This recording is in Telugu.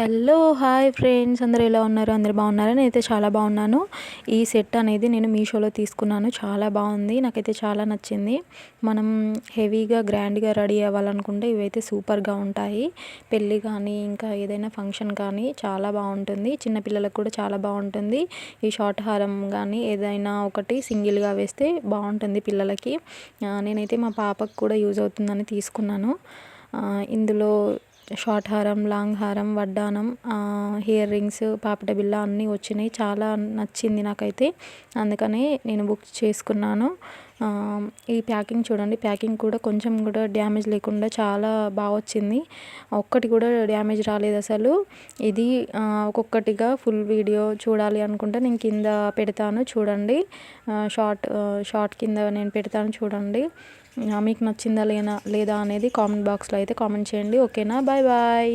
Hello hi friends. అందరూ ఎలా ఉన్నారు? అందరు బాగున్నారా? నేనైతే చాలా బాగున్నాను. ఈ సెట్ అనేది నేను మీషోలో తీసుకున్నాను. చాలా బాగుంది. నాకైతే చాలా నచ్చింది. మనం హెవీగా గ్రాండ్గా రెడీ అవ్వాలనుకుంటే ఇవైతే సూపర్గా ఉంటాయి. పెళ్ళి కానీ ఇంకా ఏదైనా ఫంక్షన్ కానీ చాలా బాగుంటుంది. చిన్నపిల్లలకు కూడా చాలా బాగుంటుంది. ఈ షార్ట్ హారం కానీ ఏదైనా ఒకటి సింగిల్గా వేస్తే బాగుంటుంది పిల్లలకి. నేనైతే మా పాపకు కూడా యూజ్ అవుతుందని తీసుకున్నాను. ఇందులో షార్ట్ హారం లాంగ్ హారం వడ్డానం ఇయర్ రింగ్స్ పాపిట బిళ్ళ అన్నీ వచ్చినాయి. చాలా నచ్చింది నాకైతే. అందుకనే నేను బుక్ చేసుకున్నాను. ఈ ప్యాకింగ్ చూడండి. ప్యాకింగ్ కూడా కొంచెం కూడా డ్యామేజ్ లేకుండా చాలా బాగా వచ్చింది. ఒక్కటి కూడా డ్యామేజ్ రాలేదు అసలు. ఇది ఒక్కొక్కటిగా ఫుల్ వీడియో చూడాలి అనుకుంటే నేను కింద పెడతాను చూడండి. షార్ట్ షార్ట్ కింద నేను పెడతాను చూడండి. మీకు నచ్చిందా లేనా లేదా అనేది కామెంట్ బాక్స్లో అయితే కామెంట్ చేయండి. ఓకేనా? Bye bye.